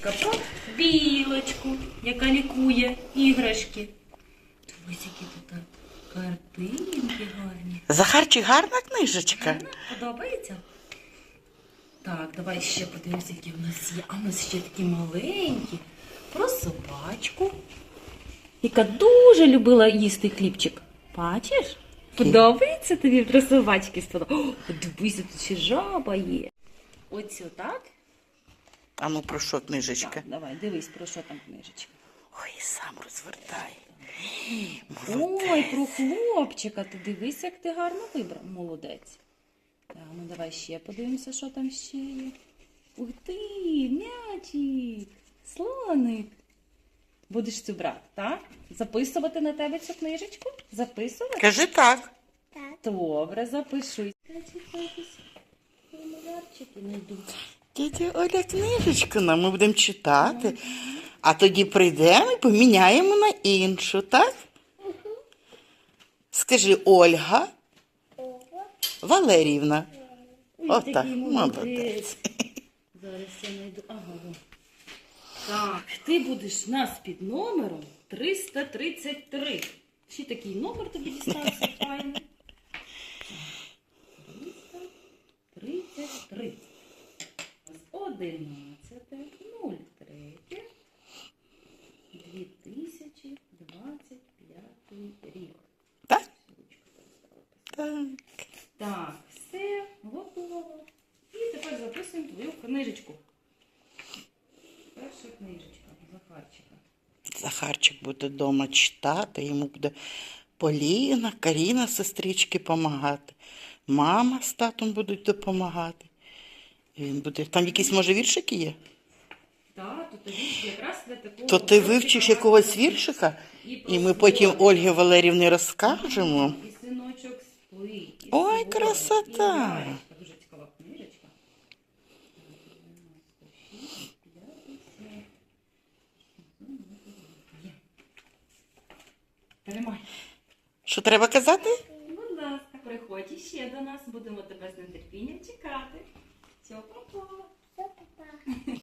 книжечка про білочку, яка лікує іграшки. Дивись, які тут картинки гарні. Захарчик, гарна книжечка. Гарно? Подобається? Так, давай ще подивимося, які в нас є. А в нас ще такі маленькі. Про собачку, яка дуже любила їсти хлібчик. Бачиш? Подобається тобі про собачки сподобається? О, дивися, тут ще жаба є. Оцю, так? А ну про що книжечка? Так, давай, дивись, про що там книжечка. Ой, сам розвертай. Ой, про хлопчика. Ти дивись, як ти гарно вибрав. Молодець. Так, ну давай ще подивимося, що там ще є. Ух ти, м'ячик, слоник. Будеш цю брати, так? Записувати на тебе цю книжечку? Записувати? Кажи так. Добре, запишуй. Формулярчики не йдуть. Тетя Оля книжечку нам ми будемо читати, а тоді прийдемо і поміняємо на іншу, так? Скажи Ольга Валеріївна. Отак, молодець. Зараз я знайду. Ага. Так, ти будеш нас під номером 333. Ще такий номер тобі дістався файний. 333. 11, 03, 2025 рік. Так? Так. Так, все, готово. І тепер записуємо твою книжечку. Перша книжечка Захарчика. Захарчик буде вдома читати, йому буде Поліна, Каріна, сестрички допомагати. Мама з татом будуть допомагати. Він буде. Там якісь, може, віршики є? Так, то тобі ж якраз для такого. То ти вивчиш якогось віршика, і ми потім. Ольгі Валерівні розкажемо. І синочок сплить. і Ой, красота! Дуже цікава книжечка. Тримай. Що треба казати? Будь ласка, приходь іще до нас, будемо тебе з нетерпінням чекати. Папа.